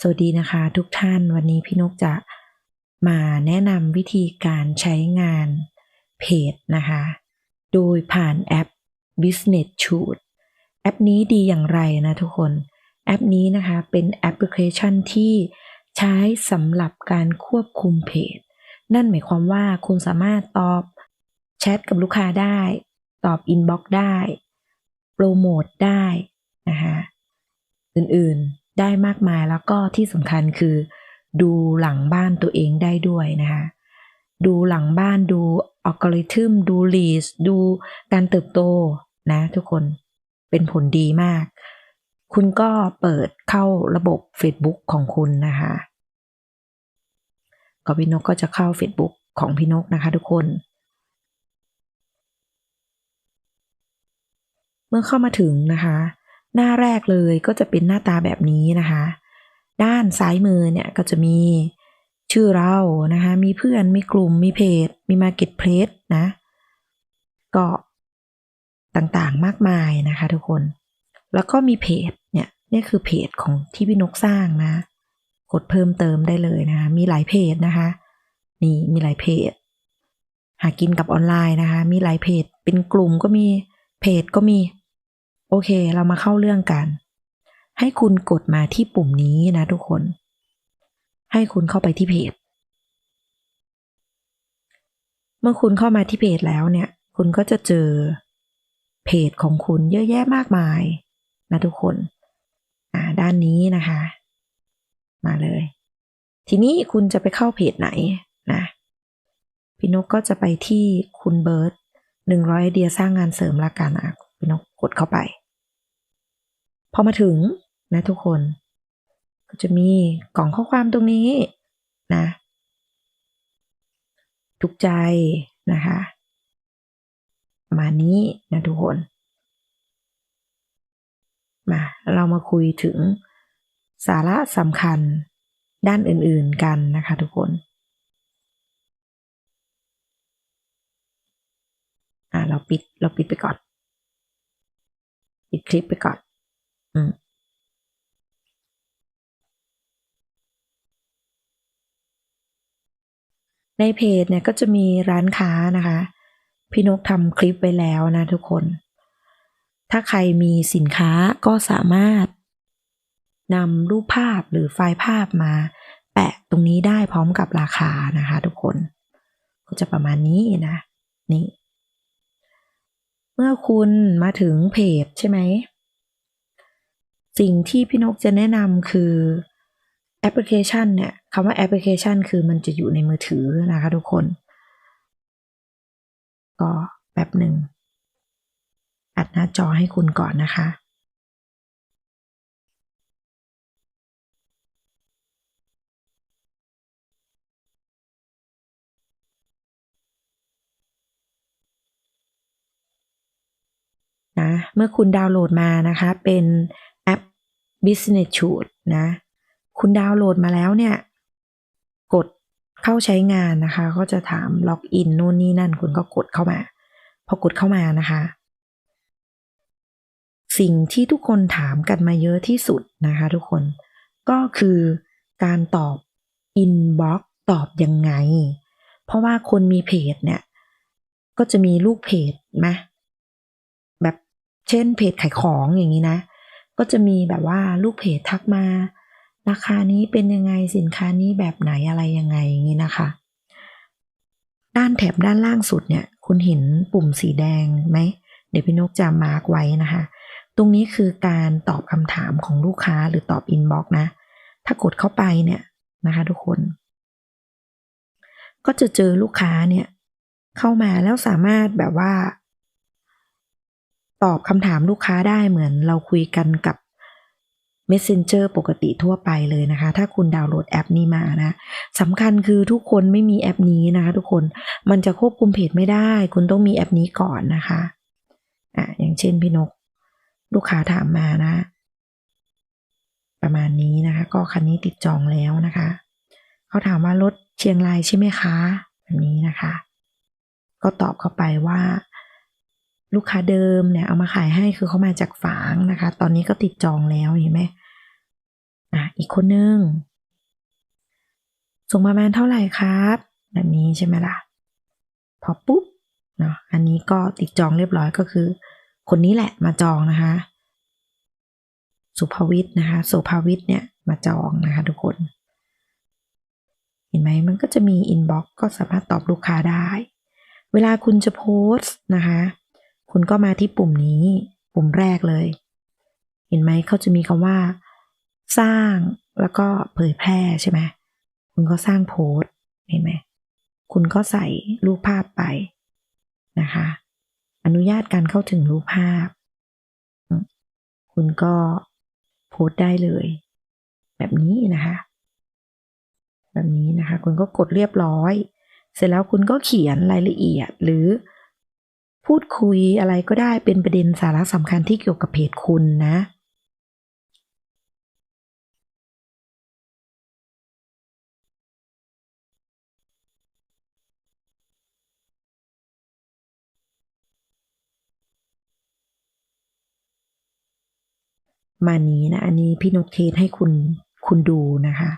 สวัสดีนะคะ ทุกท่านวันนี้พี่นกจะมาแนะนำวิธีการใช้งานเพจนะคะ โดยผ่านแอป Business Shoot แอปนี้ดีอย่างไรนะทุกคน แอปนี้นะคะเป็นแอปพลิเคชันที่ใช้สำหรับการควบคุมเพจ นั่นหมายความว่าคุณสามารถตอบแชทกับลูกค้าได้ ตอบอินบ็อกซ์ได้ โปรโมทได้นะคะอื่นๆ ได้มากมายแล้วก็ที่สำคัญคือ ดูหลังบ้านตัวเองได้ด้วยนะคะดูหลังบ้านดูอัลกอริทึมดูลีสดูการเติบโตนะทุกคนเป็นผลดีมาก คุณก็เปิดเข้าระบบ Facebook ของคุณนะคะก็พี่นกก็จะเข้า Facebook ของพี่นกนะคะทุกคน เมื่อเข้ามาถึงนะคะ หน้าแรกเลยก็จะเป็นหน้าตาแบบนี้นะคะ ด้านซ้ายมือเนี่ยก็จะมีชื่อเรานะคะ มีเพื่อน มีกลุ่ม มีเพจ มี Marketplace นะ ก็ต่างๆมากมายนะคะทุกคน แล้วก็มีเพจเนี่ยนี่คือเพจของที่พี่นกสร้างนะ กดเพิ่มเติมได้เลยนะคะ มีหลายเพจนะคะ นี่มีหลายเพจ หากินกับออนไลน์นะคะ มีหลายเพจ เป็นกลุ่มก็มี เพจก็มี โอเค เรามาเข้าเรื่องกัน ให้คุณกดมาที่ปุ่มนี้นะทุกคน ให้คุณเข้าไปที่เพจ เมื่อคุณเข้ามาที่เพจแล้วเนี่ย คุณก็จะเจอเพจของคุณเยอะแยะมากมายนะทุกคนด้านนี้นะคะ มาเลย ทีนี้คุณจะไปเข้าเพจไหนนะพี่นกก็จะไปที่คุณเบิร์ตหนึ่งร้อยไอเดียสร้างงานเสริมละกันอะพี่นกกดเข้าไป พอมาถึงนะทุกคน ก็จะมีกล่องข้อความตรงนี้นะ ทุกใจนะคะประมาณนี้นะทุกคน มาเรามาคุยถึงสาระสำคัญด้านอื่นๆกันนะคะทุกคนอ่าเราปิดเราปิดไปก่อน ปิดคลิปไปก่อน อืมในเพจเนี่ยก็จะมีร้านค้านะคะ พี่นกทำคลิปไว้แล้วนะทุกคน ถ้าใครมีสินค้าก็สามารถนำรูปภาพหรือไฟล์ภาพมา แปะตรงนี้ได้พร้อมกับราคานะคะทุกคน ก็จะประมาณนี้นะ นี่ เมื่อคุณมาถึงเพจใช่ไหม สิ่งที่พี่นกจะแนะนำคือแอปพลิเคชันเนี่ยคำว่าแอปพลิเคชันคือมันจะอยู่ในมือถือนะคะทุกคน ก็แป๊บหนึ่ง อัดหน้าจอให้คุณก่อนนะคะ นะ เมื่อคุณดาวน์โหลดมานะคะ เป็น Business Shoot นะ คุณดาวน์โหลดมาแล้วเนี่ย กดเข้าใช้งานนะคะ ก็จะถามล็อกอินนู่นนี่นั่น คุณก็กดเข้ามา พอกดเข้ามานะคะ สิ่งที่ทุกคนถามกันมาเยอะที่สุดนะคะทุกคน ก็คือการตอบอินบ็อกตอบยังไง เพราะว่าคนมีเพจเนี่ย ก็จะมีลูกเพจไหมแบบเช่นเพจขายของอย่างนี้นะ ก็จะมีแบบว่าลูกเพจทักมา ราคานี้เป็นยังไงสินค้านี้แบบไหนอะไรยังไงอย่างนี้นะคะ ด้านแถบด้านล่างสุดเนี่ย คุณเห็นปุ่มสีแดงไหมเดี๋ยวพี่นกจะมาร์กไว้นะคะ ตรงนี้คือการตอบคำถามของลูกค้าหรือตอบอินบ็อกนะ ถ้ากดเข้าไปเนี่ยนะคะ ทุกคน ก็จะเจอลูกค้าเนี่ย เข้ามาแล้วสามารถแบบว่า ตอบคำถามลูกค้าได้เหมือนเราคุยกันกับ Messenger ปกติทั่วไปเลยนะคะ ถ้าคุณดาวน์โหลดแอปนี้มานะสำคัญคือทุกคนไม่มีแอปนี้นะคะ ทุกคนมันจะควบคุมเพจไม่ได้ คุณต้องมีแอปนี้ก่อนนะคะอะอย่างเช่นพี่นก ลูกค้าถามมานะ ประมาณนี้นะคะ ก็คันนี้ติดจองแล้วนะคะเขาถามว่ารถเชียงรายใช่ไหมคะ แบบนี้นะคะ ก็ตอบเข้าไปว่า ลูกค้าเดิมเนี่ยเอามาขายให้คือเขามาจากฝางนะคะ ตอนนี้ก็ติดจองแล้วเห็นไหมอะอีกคนนึงส่งประมาณเท่าไหร่ครับแบบนี้ใช่ไหมล่ะ พอปุ๊บเนาะอันนี้ก็ติดจองเรียบร้อยก็คือ คนนี้แหละมาจองนะคะ สุภวิทย์นะคะสุภาวิทย์เนี่ยมาจองนะคะทุกคน เห็นไหมมันก็จะมีอินบ็อกก็สามารถตอบลูกค้าได้ เวลาคุณจะโพสต์นะคะ คุณก็มาที่ปุ่มนี้ ปุ่มแรกเลย เห็นไหมเขาจะมีคำว่า สร้างแล้วก็เผยแพร่ใช่ไหมคุณก็สร้างโพสเห็นไหมคุณก็ใส่รูปภาพไปนะคะ อนุญาตการเข้าถึงรูปภาพ คุณก็โพสได้เลย แบบนี้นะคะ แบบนี้นะคะ คุณก็กดเรียบร้อย เสร็จแล้วคุณก็เขียนรายละเอียดหรือ พูดคุยอะไรก็ได้เป็นประเด็นสาระสำคัญที่เกี่ยวกับเพจคุณนะ มานี้นะ อันนี้พี่นกเทสให้คุณคุณดูนะคะ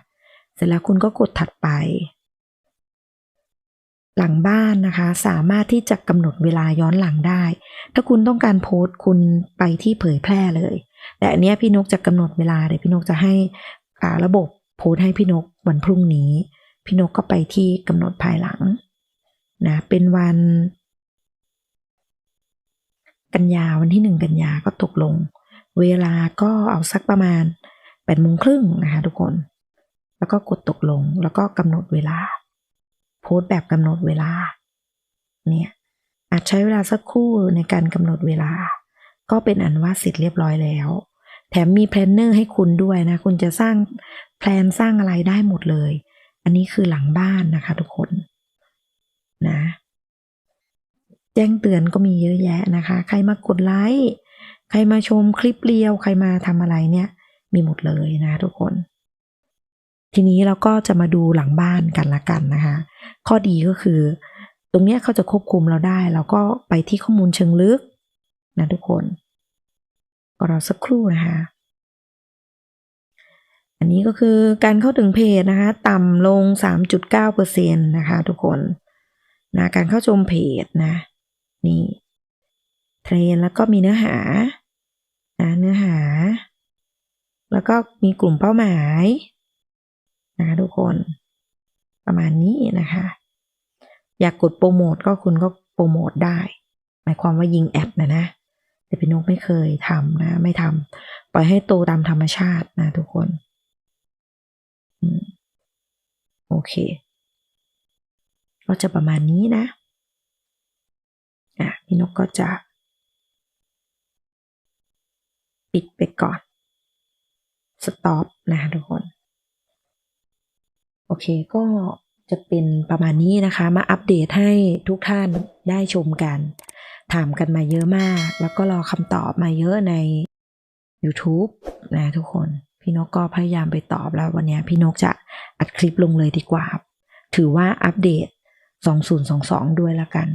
เสร็จแล้วคุณก็กดถัดไป หลังบ้านนะคะ สามารถที่จะกำหนดเวลาย้อนหลังได้ ถ้าคุณต้องการโพสต์คุณไปที่เผยแพร่เลย แต่อันเนี้ยพี่นกจะกำหนดเวลาเดี๋ยวพี่นกจะให้อ่าระบบโพสต์ให้พี่นกวันพรุ่งนี้ พี่นกก็ไปที่กำหนดภายหลังนะเป็นวัน กันยาวันที่หนึ่งกันยาก็ตกลง เวลาก็เอาสักประมาณแปดโมงครึ่งนะคะทุกคน แล้วก็กดตกลงแล้วก็กำหนดเวลา โพสต์แบบกำหนดเวลา เนี่ยอาจใช้เวลาสักครู่ในการกำหนดเวลา ก็เป็นอันว่าเสร็จเรียบร้อยแล้ว แถมมีแพลนเนอร์ให้คุณด้วยนะ คุณจะสร้างแพลนสร้างอะไรได้หมดเลย อันนี้คือหลังบ้านนะคะทุกคนนะ แจ้งเตือนก็มีเยอะแยะนะคะ ใครมากดไลค์ใครมาชมคลิปเรียว ใครมาทำอะไรเนี่ย มีหมดเลยนะทุกคน ทีนี้เราก็จะมาดูหลังบ้านกันละกันนะคะ ข้อดีก็คือ ตรงเนี้ยเขาจะควบคุมเราได้ เราก็ไปที่ข้อมูลเชิงลึกนะทุกคนก็รอสักครู่นะคะ อันนี้ก็คือการเข้าถึงเพจนะคะ ต่ำลง 3.9%นะคะ ทุกคนนะการเข้าชมเพจนะ นี่เทรนแล้วก็มีเนื้อหานะเนื้อหา แล้วก็มีกลุ่มเป้าหมาย นะคะทุกคน ประมาณนี้นะคะ อยากกดโปรโมทก็คุณก็โปรโมทได้ หมายความว่ายิงแอดนะนะ แต่พี่นกไม่เคยทำนะ ไม่ทำปล่อยให้โตตามธรรมชาตินะทุกคนอโอเค ก็จะประมาณนี้นะอะพี่นกก็จะ ปิดไปก่อน สต็อปนะคะทุกคน โอเคก็จะเป็นประมาณนี้นะคะ มาอัปเดตให้ทุกท่านได้ชมกัน ถามกันมาเยอะมาก แล้วก็รอคำตอบมาเยอะใน YouTube นะทุกคน พี่นกก็พยายามไปตอบแล้ววันนี้พี่นกจะอัดคลิปลงเลยดีกว่า ถือว่าอัปเดต 2022 ด้วยละกัน